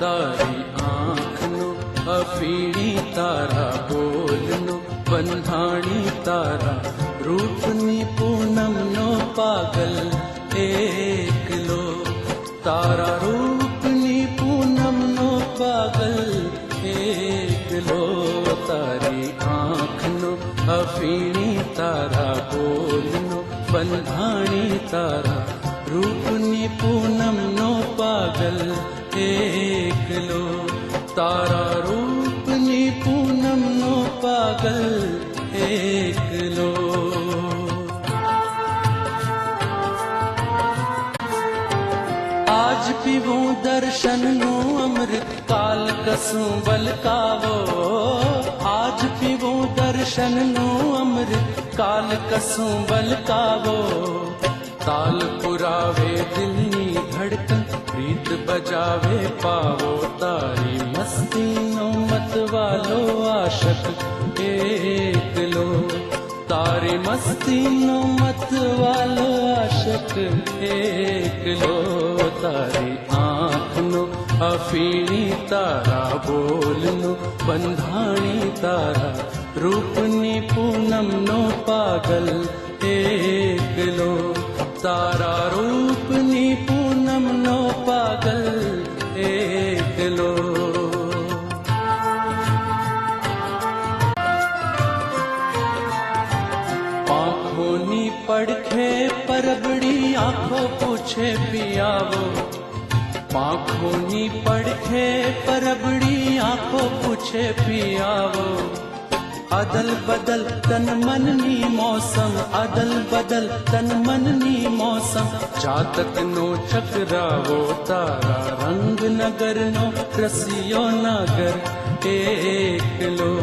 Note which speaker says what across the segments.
Speaker 1: તારી આંખનું અફીણી તારા બોલનું બંધાણી તારા રૂપની પૂનમનો પાગલ એકલો તારા રૂપની પૂનમનો પાગલ એકલો તારી આંખનું અફીણી તારા બોલનું બંધાણી તારા રૂપની પૂનમનો पागल एक लो आज पीवू दर्शन नु अमृत काल कसू बल का वो आज पीवू दर्शन नु अमृत काल कसू बल का वो ताल पुरावे दिल नी धड़कन प्रीत बजावे पावो तारी मस्ती नौमत वालो आशक એકલો તારી મસ્તીનો મતવાલો આશક એકલો તારી આંખનો અફીણી તારા બોલનું બંધાણી તારા રૂપની પૂનમનો પાગલ એકલો તારા રૂપની मम्मी पड़खे परबड़ी आंखों पूछे पिया वो पाखोनी पड़खे परबड़ी आंखों पूछे पिया वो अदल बदल तन मन नी मौसम अदल बदल तन मन नी मौसम जातक नो चकरावो तारा रंग नगर नो रसियो नगर एकलो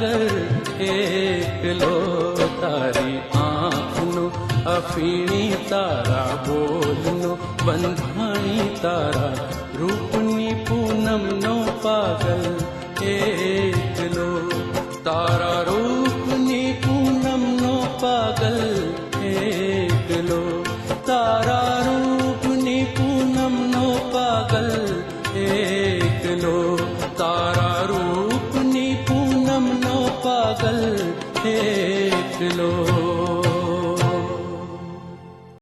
Speaker 1: गलेको तारी आ अफीणी तारा बोलनो बन्धाणी तारा रूपनी पूनम नो पागल ए देख लो।